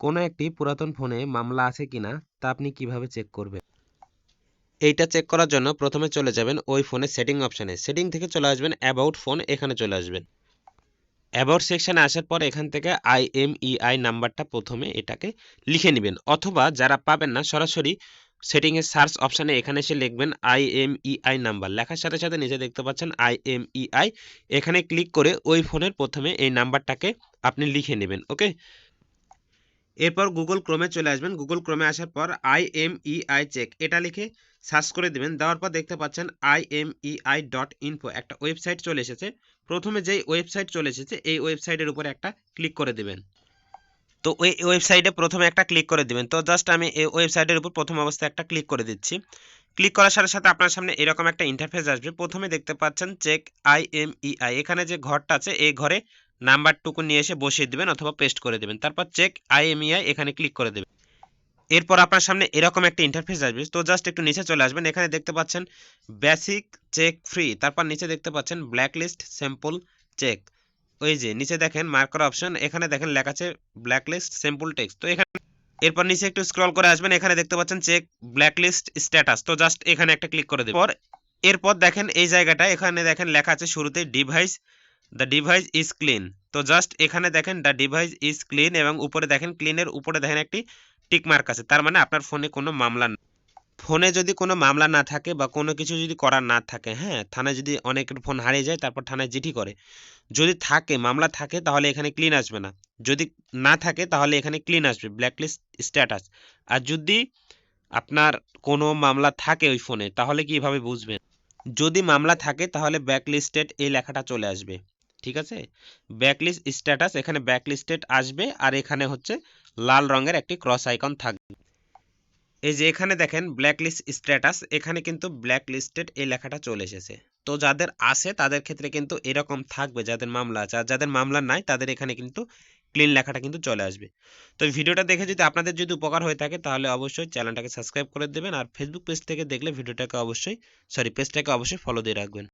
কোনো একটি পুরাতন ফোনে মামলা আছে কিনা তা আপনি কীভাবে চেক করবেন? এইটা চেক করার জন্য প্রথমে চলে যাবেন ওই ফোনের সেটিং অপশানে সেটিং থেকে চলে আসবেন অ্যাবাউট ফোন এখানে চলে আসবেন। অ্যাবাউট সেকশানে আসার পর এখান থেকে আইএমইআই নাম্বারটা প্রথমে এটাকে লিখে নেবেন। অথবা যারা পাবেন না, সরাসরি সেটিংয়ের সার্চ অপশানে এখানে এসে লিখবেন আইএমইআই নাম্বার। লেখার সাথে সাথে নিজে দেখতে পাচ্ছেন আইএমইআই এখানে ক্লিক করে ওই ফোনের প্রথমে এই নাম্বারটাকে আপনি লিখে নেবেন ওকে এরপর গুগল ক্রোমে চলে আসবেন। গুগল ক্রোমে আসার পর আইএমইআই চেক এটা লিখে সার্চ করে দিবেন। দেওয়ার পর দেখতে পাচ্ছেন আইএমইআই ডট ইনফো একটা ওয়েবসাইট চলে এসেছে। প্রথমে যেই ওয়েবসাইট চলে এসেছে, এই ওয়েবসাইটের উপরে একটা ক্লিক করে দেবেন। তো ওই ওয়েবসাইটে প্রথমে একটা ক্লিক করে দিবেন। তো জাস্ট আমি এই ওয়েবসাইটের উপর প্রথম অবস্থায় একটা ক্লিক করে দিচ্ছি। ক্লিক করার সাথে সাথে আপনার সামনে এরকম একটা ইন্টারফেস আসবে। প্রথমে দেখতে পাচ্ছেন check I M E I এখানে যে ঘরটা আছে, এই ঘরে নাম্বারটুকু নিয়ে এসে বসিয়ে দিবেন অথবা পেস্ট করে দেবেন। তারপর চেক আইএমইআই এখানে ক্লিক করে দেবেন। এরপর আপনার সামনে এরকম একটা ইন্টারফেস আসবে। তো জাস্ট একটু নিচে চলে আসবেন। এখানে দেখতে পাচ্ছেন বেসিক চেক ফ্রি তারপর নিচে দেখতে পাচ্ছেন ব্ল্যাক লিস্ট স্যাম্পল চেক ওই যে নিচে দেখেন মার্ক করা অপশন এখানে দেখেন লেখা আছে ব্ল্যাক লিস্ট স্যাম্পল টেক্সট তো এখানে এরপর নিচে একটু স্ক্রল করে আসবেন। এখানে দেখতে পাচ্ছেন চেক ব্ল্যাক লিস্ট স্ট্যাটাস তো জাস্ট এখানে একটা ক্লিক করে দেবেন। পর এরপর দেখেন এই জায়গাটা এখানে দেখেন লেখা আছে শুরুতে device the device is clean তো জাস্ট এখানে দেখেন দ্য ডিভাইস ইজ ক্লিন এবং উপরে দেখেন ক্লিনের উপরে দেখেন একটি টিকমার্ক আছে। তার মানে আপনার ফোনে কোনো মামলা নেই। ফোনে যদি কোনো মামলা না থাকে বা কোনো কিছু যদি করার না থাকে হ্যাঁ থানায় যদি অনেকের ফোন হারিয়ে যায়, তারপর থানায় চিঠি করে। যদি থাকে, মামলা থাকে, তাহলে এখানে ক্লিন আসবে না। যদি না থাকে, তাহলে এখানে ক্লিন আসবে ব্ল্যাকলিস্ট স্ট্যাটাস আর যদি আপনার কোনো মামলা থাকে ওই ফোনে তাহলে কীভাবে বুঝবেন? যদি মামলা থাকে, তাহলে ব্যাকলিস্টেড এই লেখাটা চলে আসবে। ঠিক আছে? ব্যাকলিস্ট স্ট্যাটাস এখানে ব্যাকলিস্টেড আসবে আর এখানে হচ্ছে লাল রঙের একটি ক্রস আইকন থাকবে। এই যে এখানে দেখেন ব্ল্যাকলিস্ট স্ট্যাটাস এখানে কিন্তু ব্ল্যাকলিস্টেড এই লেখাটা চলে এসেছে। তো যাদের আছে, তাদের ক্ষেত্রে কিন্তু এরকম থাকবে, যাদের মামলা আছে। আর যাদের মামলা নাই, তাদের এখানে কিন্তু ক্লিন লেখাটা কিন্তু চলে আসবে। তো ভিডিওটা দেখে যদি আপনাদের যদি উপকার হয়ে থাকে, তাহলে অবশ্যই চ্যানেলটাকে সাবস্ক্রাইব করে দেবেন আর ফেসবুক পেজ থেকে দেখলে ভিডিওটাকে অবশ্যই সরি পেজটাকে অবশ্যই ফলো দিয়ে রাখবেন।